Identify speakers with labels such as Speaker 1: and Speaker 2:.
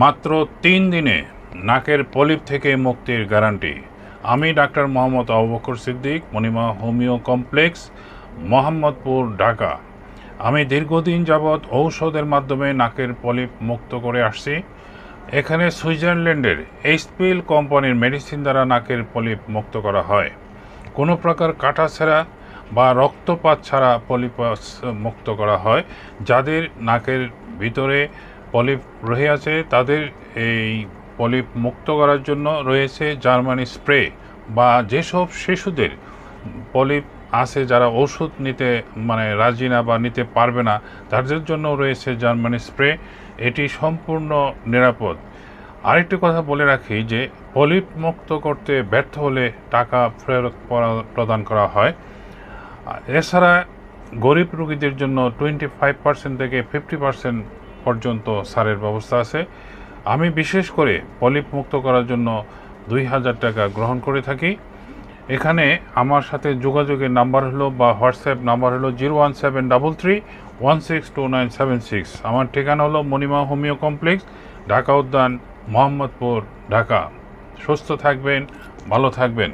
Speaker 1: মাত্র তিন দিনে নাকের পলিপ থেকে মুক্তির গ্যারান্টি। আমি doctor Mohammad Abubakar Siddique Monima homeo complex, Mohammadpur, Dhaka. আমি দীর্ঘদিন যাবৎ ঔষধের মাধ্যমে নাকের পলিপ মুক্ত করে আসছি। এখানে সুইজারল্যান্ডের এইচপিএল কোম্পানির মেডিসিন দ্বারা নাকের পলিপ মুক্ত করা হয়। কোনো প্রকার কাটা ছাড়া বা রক্তপাত ছাড়া পলিপাস মুক্ত করা হয়, যাদের নাকের ভিতরে পলিপ রয়ে আছে, তাদের এই পলিপ মুক্ত করার জন্য রয়েছে জার্মানি স্প্রে বা যেসব শিশুদের পলিপ আছে যারা ওষুধ নিতে মানে রাজি না বা নিতে পারবে না, তাদের জন্য রয়েছে জার্মানি স্প্রে। এটি সম্পূর্ণ নিরাপদ। আরেকটি কথা বলে রাখি যে, পলিপ মুক্ত করতে ব্যর্থ হলে টাকা ফেরত প্রদান করা হয়। এছাড়া গরিব রোগীদের জন্য টোয়েন্টি ফাইভ পার্সেন্ট থেকে ফিফটি পার্সেন্ট পর্যন্ত সারের ব্যবস্থা আছে। আমি বিশেষ করে পলিপ মুক্ত করার জন্য দুই হাজার টাকা গ্রহণ করে থাকি। এখানে আমার সাথে যোগাযোগের নাম্বার হলো বা হোয়াটসঅ্যাপ নাম্বার হলো zero one seven double three one six two nine seven six. আমার ঠিকানা হলো মণিমা হোমিও কমপ্লেক্স, ঢাকা উদ্যান, মোহাম্মদপুর, ঢাকা। সুস্থ থাকবেন, ভালো থাকবেন।